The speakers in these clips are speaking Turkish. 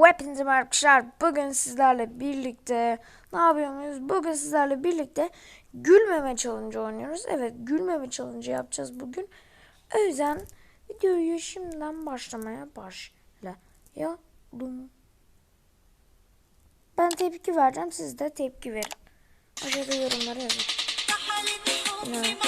Hepinize arkadaşlar bugün sizlerle birlikte ne yapıyoruz? Bugün sizlerle birlikte gülmeme challenge oynuyoruz. Evet gülmeme challenge yapacağız bugün. O yüzden videoyu şimdiden başlamaya başlayalım. Ben tepki vereceğim siz de tepki verin. Aşağıda yorumlara yazın. Evet.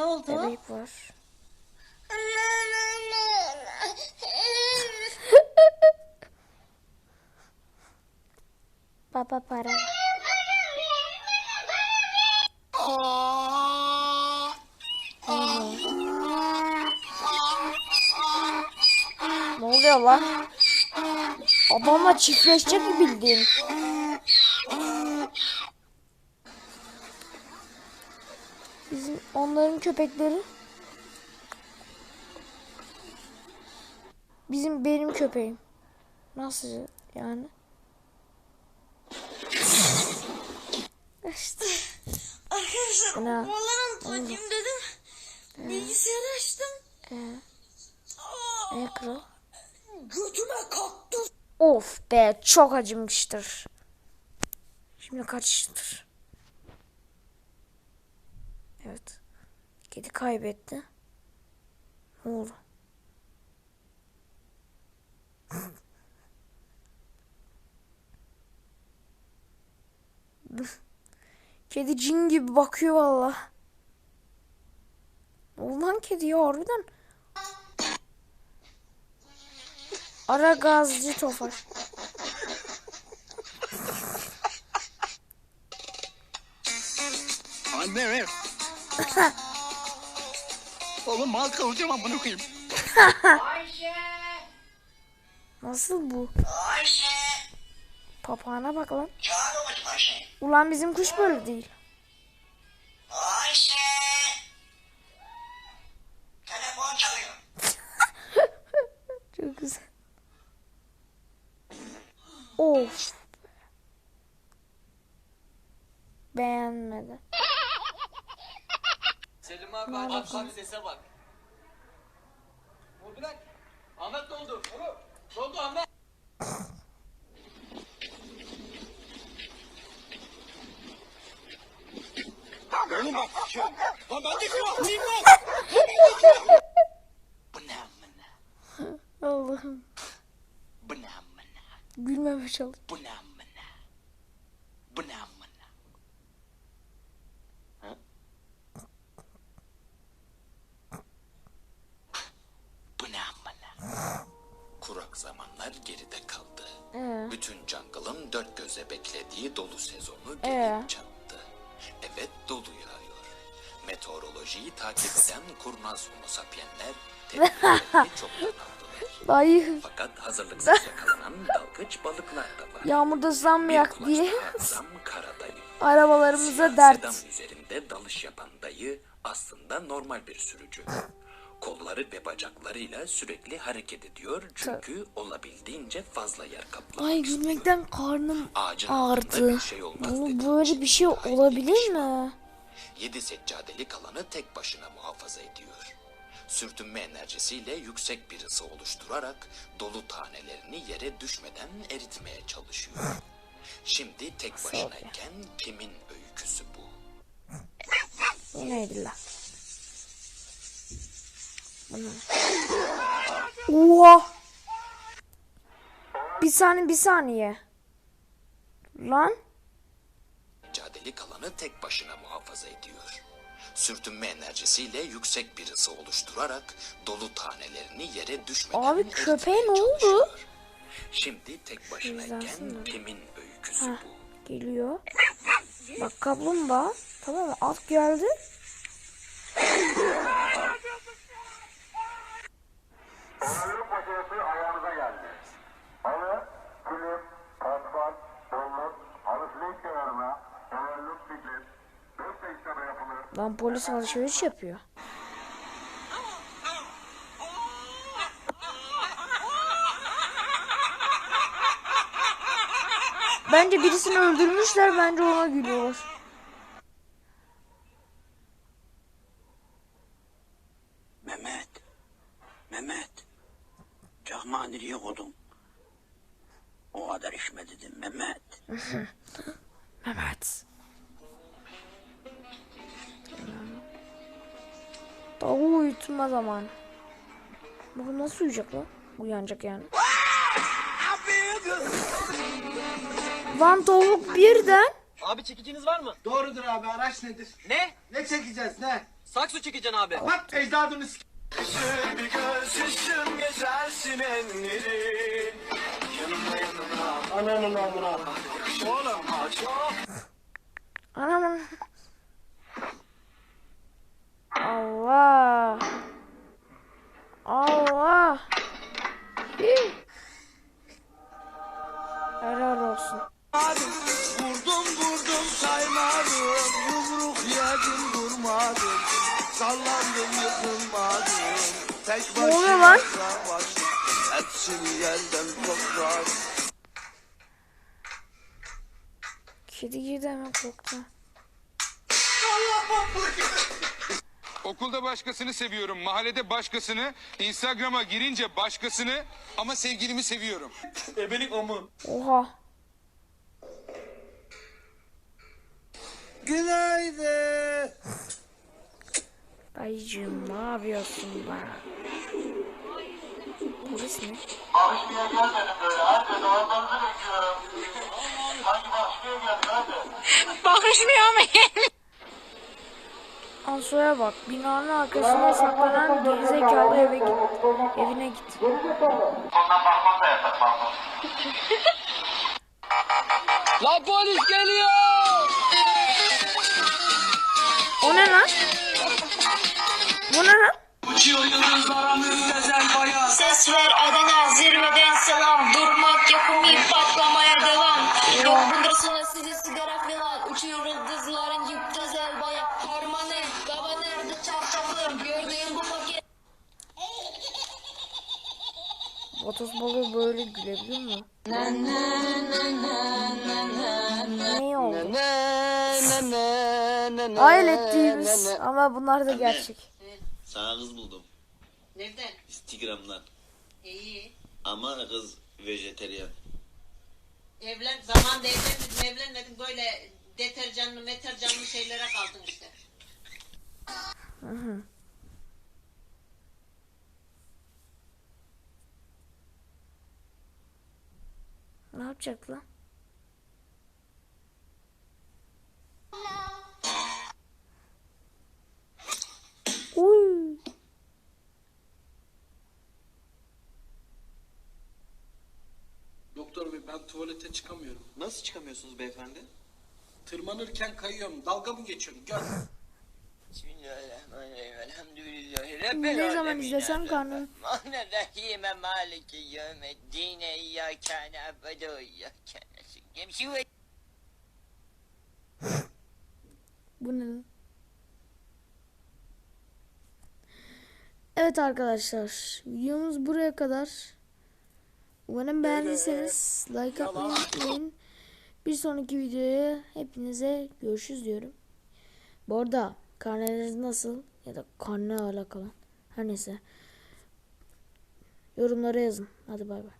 Ne oldu? Bebek var. Baba para. Ne oluyor lan? Adamla çiftleşecek mi bildiğin? Bizim onların köpekleri. Bizim benim köpeğim. Nasıl yani? İşte. Arkadaşlar ne? okulların takayım dedim. Bilgisayarı açtım. Ee, Aa, e kral. götüme kalktı. Of be çok acımıştır. Şimdi kaçıştır. Evet. Kedi kaybetti. Ne oldu? Kedi cin gibi bakıyor valla. Ne oldu lan kedi ya harbiden? Ara gazcı tofaş. Anne. Oğlum mal kalacağım amına koyayım. Nasıl bu? Ayşe. Papağana bak lan. Ulan bizim kuş böyle değil. Ayşe. Telefon çalıyor. Çok güzel. Of. Beğenmedi. Selim abi bak bak, bak sese bak. Oldu lan. Ahmet ne oldu? Ne oldu Ahmet? Oğlum bak. Lan ben de şu an. Bu ne amına? Allah'ım. Bu ne amına? Gülmeme çalış. Bu ne amına? Bu ne amına? Ha? Bu ne amına? Kurak zamanlar geride kaldı. Ee, Bütün jungle'ın dört göze beklediği dolu sezonu Ee? gelip çattı. Evet dolu yağıyor. Meteorolojiyi takip eden kurnaz homo sapienler tedbirlerini çoktan aldılar. dayı Fakat hazırlıksız yakalanan dalgıç balıklar da var. yağmurda ıslanmayak diye kulaçta hafızam kara dayı. arabalarımıza Siyah dert. üzerinde dalış yapan dayı aslında normal bir sürücü. Kolları ve bacaklarıyla sürekli hareket ediyor çünkü olabildiğince fazla yer kaplamak Ay istiyor. gülmekten karnım Ağacın altında ağrıdı. bir şey olmaz Bu dedi. böyle bir şey olabilir mi? Yedi seccadelik alanı tek başına muhafaza ediyor. Sürtünme enerjisiyle yüksek bir ısı oluşturarak dolu tanelerini yere düşmeden eritmeye çalışıyor. Şimdi tek başınayken kimin öyküsü bu? Bu neydi lan? Bu ne? Oha! Bir saniye bir saniye. Lan Seccadelik alanı tek başına muhafaza ediyor. Sürtünme enerjisiyle yüksek bir ısı oluşturarak dolu tanelerini yere düşmeden Abi köpeğe ne oldu? Şimdi tek Güzelsin. kimin öyküsü Heh. bu? geliyor. Bak kaplumbağa. Tamam mı? At geldi. Lan polis alışveriş yapıyor. Bence birisini öldürmüşler bence ona gülüyorlar. Mehmet. Mehmet. Çakmağı nereye koydun? O kadar içme dedim Mehmet. Mehmet. Tavuğu uyutma zamanı. Bu nasıl uyuyacak lan? Uyanacak yani. Lan tavuk birden. Abi çekiciniz var mı? Doğrudur abi araç nedir? Ne? Ne çekeceğiz ne? Saksı çekeceksin abi. Bak ecdadını s- Bir gözüstüm gezersin enleri. Yanına yanına. Ananın amına. Oğlum aç. Allah. Allah. Hii. Helal olsun. Vurdum vurdum saymadım. Yumruk yedim durmadım. Sallandım yıkılmadım. Tek Ne oluyor lan? Hepsini yerden toprak. Kedi girdi hemen korktu. Okulda başkasını seviyorum, mahallede başkasını, Instagram'a girince başkasını ama sevgilimi seviyorum. Ebelik mu? Oha. Günaydın. Dayıcığım ne yapıyorsun be? Polis mi? Gelmedim böyle. Bekliyorum. Geldik hadi. Anso'ya bak. Binanın arkasında saklanan gerizekalı eve git. Evine git. Ondan bakmam da bakmam. La polis geliyor! O ne lan? Bu ne lan? Ses ver Adana zirveden selam Durmak yapımı patlamaya devam Yok bundır sana sizi sigara filan Uçuyor Vatos balığı böyle gülebiliyor mu? Ne oldu? Hayal ettiğimiz ama bunlar da gerçek. Sana kız buldum. Nereden? Instagram'dan. İyi. Ama kız vejeteryan. Evlen, zaman evlenmedin, evlenmedin böyle deterjanlı, meterjanlı şeylere kaldın işte. Ne yapacak lan? Uy. Doktor bey ben tuvalete çıkamıyorum. Nasıl çıkamıyorsunuz beyefendi? Tırmanırken kayıyorum. Dalga mı geçiyorum? Gör. Bismillahirrahmanirrahim. Ne zaman izlesem karnım. Rahime maliki yevmeddine iyyâke na'budu ve iyyâke nestaîn. Şu Bu ne lan? Evet arkadaşlar videomuz buraya kadar. Umarım beğendiyseniz like atmayı unutmayın. Bir sonraki videoya hepinize görüşürüz diyorum. Bu arada karneleriniz nasıl ya da karne alakalı her neyse yorumlara yazın. Hadi bay bay.